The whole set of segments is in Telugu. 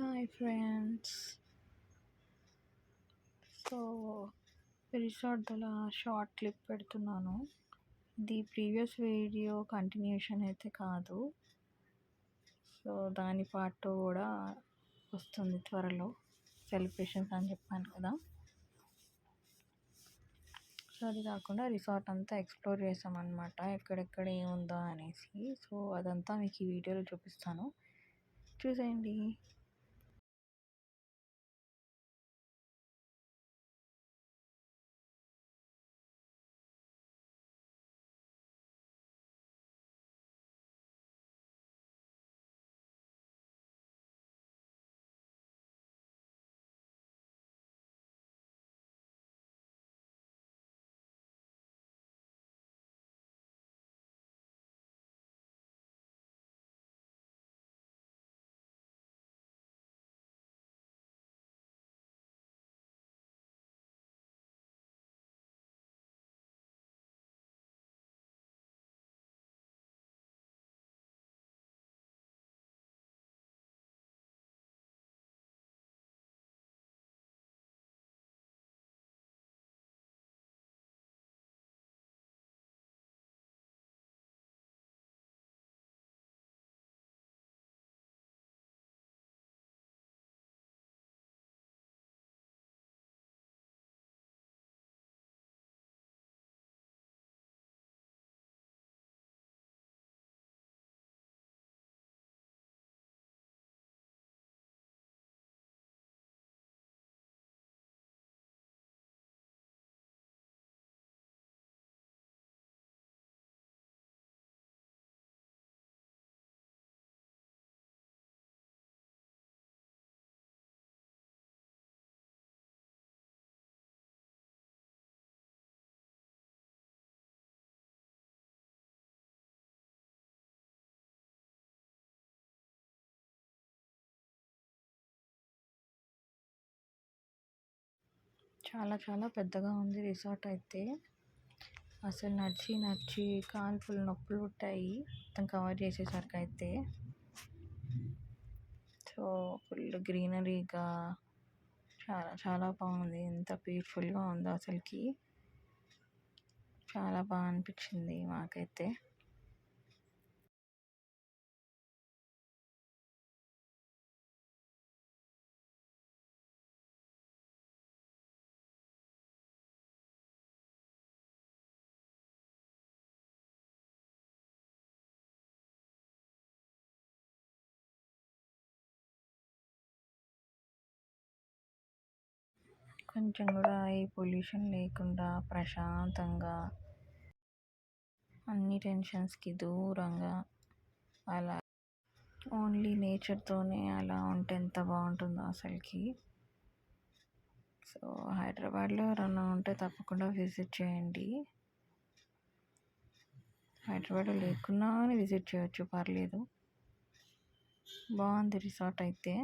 Hi friends so resort short clip పెడుతున్నాను. ది ప్రీవియస్ వీడియో కంటిన్యూషన్ అయితే కాదు. సో దాని పార్ట్ కూడా వస్తుంది త్వరలో. సెలబ్రేషన్స్ అని చెప్పాను కదా. సో అది కాకుండా రిసార్ట్ అంతా ఎక్స్ప్లోర్ చేసామన్నమాట. ఎక్కడెక్కడ ఏముందా అనేసి. సో అదంతా మీకు ఈ వీడియోలో చూపిస్తాను. చూసేయండి. చాలా చాలా పెద్దగా ఉంది రిసార్ట్ అయితే. అసలు నడిచి నడిచి కాలు ఫుల్ నొప్పులు పుట్టాయి. మొత్తం కవర్ చేసేసరికి అయితే. సో ఫుల్ గ్రీనరీగా చాలా చాలా బాగుంది. ఎంత పీస్ఫుల్గా ఉందో అసలుకి. చాలా బాగా అనిపించింది మాకైతే. కొంచెం కూడా ఈ పొల్యూషన్ లేకుండా ప్రశాంతంగా అన్ని టెన్షన్స్కి దూరంగా అలా ఓన్లీ నేచర్తోనే అలా ఉంటే ఎంత బాగుంటుందో అసలుకి. సో హైదరాబాద్లో ఎవరన్నా ఉంటే తప్పకుండా విజిట్ చేయండి. హైదరాబాద్ లేకున్నా విజిట్ చేయొచ్చు పర్లేదు. బాగుంది రిసార్ట్ అయితే.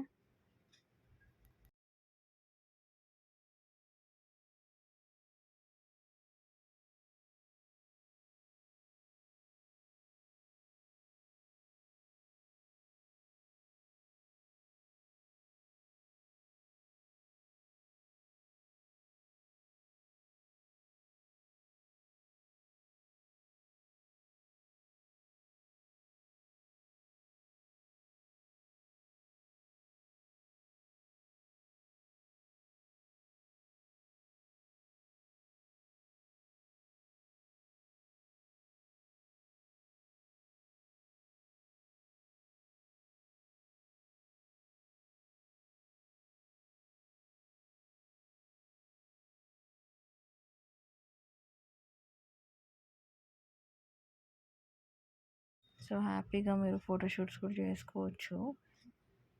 సో హ్యాపీగా మీరు ఫోటోషూట్స్ కూడా చేసుకోవచ్చు.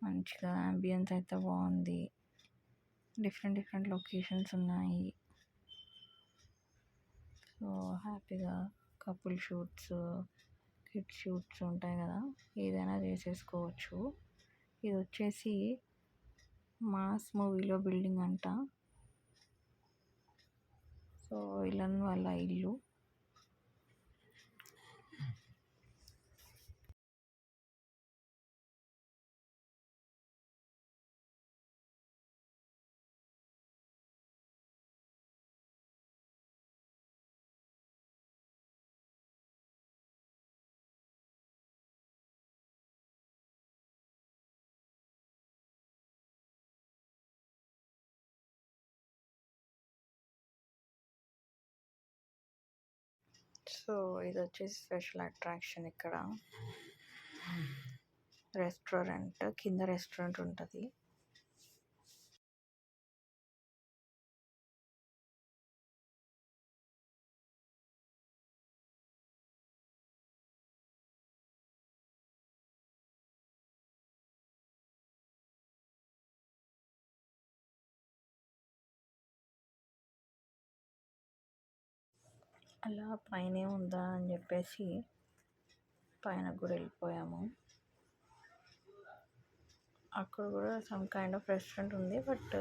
మంచిగా అంబియన్స్ అయితే బాగుంది. డిఫరెంట్ డిఫరెంట్ లొకేషన్స్ ఉన్నాయి. సో హ్యాపీగా కపుల్ షూట్స్ కిడ్ షూట్స్ ఉంటాయి కదా ఏదైనా చేసేసుకోవచ్చు. ఇది వచ్చేసి మాస్ మూవీలో బిల్డింగ్ అంట. సో ఇలాన్ వాళ్ళ ఇల్లు. సో ఇది వచ్చేసి స్పెషల్ అట్రాక్షన్ ఇక్కడ. రెస్టారెంట్ కింద రెస్టారెంట్ ఉంటుంది. అలా పైనే ఉందా అని చెప్పేసి పైన కూడా వెళ్ళిపోయాము. అక్కడ కూడా సమ్ కైండ్ ఆఫ్ రెస్టారెంట్ ఉంది బట్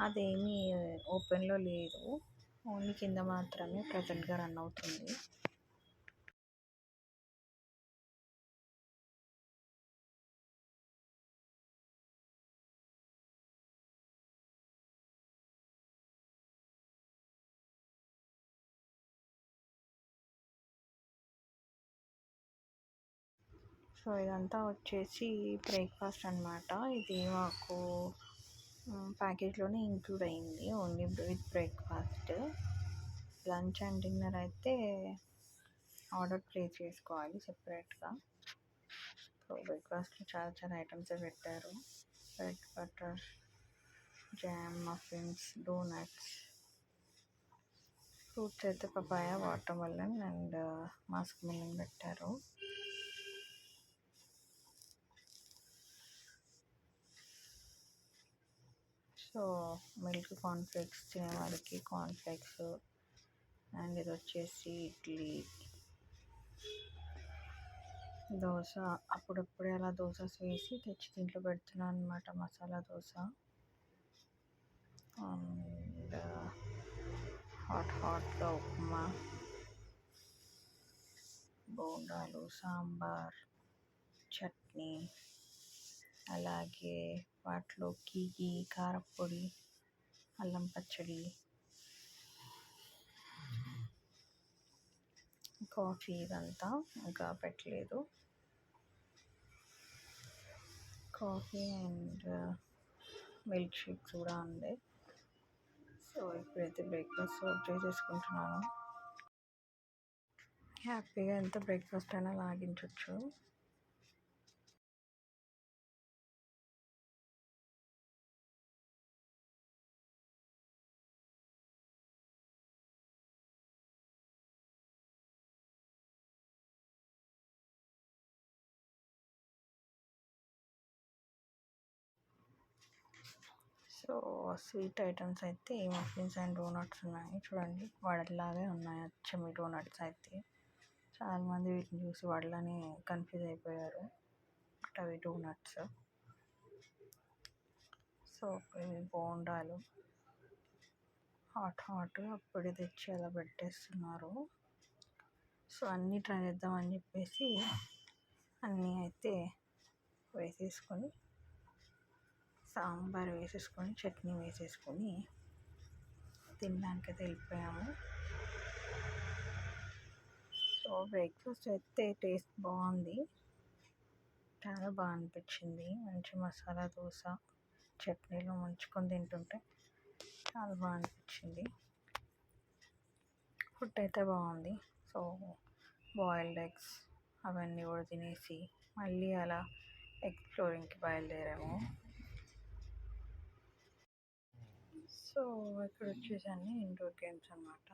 అదేమీ ఓపెన్లో లేదు. ఓన్లీ కింద మాత్రమే ప్రజెంట్గా రన్ అవుతుంది. సో ఇదంతా వచ్చేసి బ్రేక్ఫాస్ట్ అనమాట ఇది మాకు ప్యాకేజ్లోనే ఇంక్లూడ్ అయింది. Only with breakfast lunch and dinner అయితే ఆర్డర్ ప్లేస్ చేసుకోవాలి సెపరేట్గా సో బ్రేక్ఫాస్ట్లో చాలా చాలా ఐటమ్స్ పెట్టారు. Bread butter jam muffins donuts fruits అయితే papaya water melon and musk melon పెట్టారు. సో మిల్క్ కార్న్ఫ్లేక్స్ తినేవాడికి వాళ్ళకి కార్న్ఫ్లేక్స్ అండ్ ఇది వచ్చేసి ఇడ్లీ. దోశ. అప్పుడప్పుడే అలా దోశ వేసి తెచ్చి దీంట్లో పెడుతున్నాను అనమాట మసాలా దోశ. అండ్ హాట్ హాట్గా ఉప్మా. బోండాలు సాంబార్ చట్నీ. అలాగే వాటిలోకి ఈ కారపొడి అల్లం పచ్చడి కాఫీ ఇదంతా ఇంకా పెట్టలేదు. కాఫీ అండ్ మిల్క్ షేక్స్ కూడా ఉంది. సో ఇప్పుడైతే బ్రేక్ఫాస్ట్ సర్వ్ చేసేసుకుంటున్నాను హ్యాపీగా ఎంత బ్రేక్ఫాస్ట్ అయినా లాగించవచ్చు సో స్వీట్ ఐటమ్స్ అయితే మఫిన్స్ అండ్ డోనట్స్ ఉన్నాయి. చూడండి వడలాగే ఉన్నాయి. అచ్చం ఈ డోనట్స్ అయితే. చాలామంది వీటిని చూసి వడలని కన్ఫ్యూజ్ అయిపోయారు. బట్ అవి డోనట్స్. సో ఇవి బోండాలు. హాట్ హాట్ అప్పుడే తెచ్చి అలా పెట్టేస్తున్నారు. సో అన్నీ ట్రై చేద్దామని చెప్పేసి అన్నీ అయితే వేసేసుకొని సాంబార్ వేసేసుకొని చట్నీ వేసేసుకొని తినడానికి అయితే వెళ్ళిపోయాము. సో బ్రేక్ఫాస్ట్ అయితే టేస్ట్ బాగుంది. చాలా బాగా అనిపించింది. మంచి మసాలా దోశ చట్నీలో ముంచుకొని తింటుంటే చాలా బాగా అనిపించింది. ఫుడ్ అయితే బాగుంది. సో బాయిల్డ్ ఎగ్స్ అవన్నీ కూడా తినేసి మళ్ళీ అలా ఎక్స్ప్లోరింగ్కి బయలుదేరాము. సో ఇక్కడ వచ్చేసి అన్ని ఇండోర్ గేమ్స్ అనమాట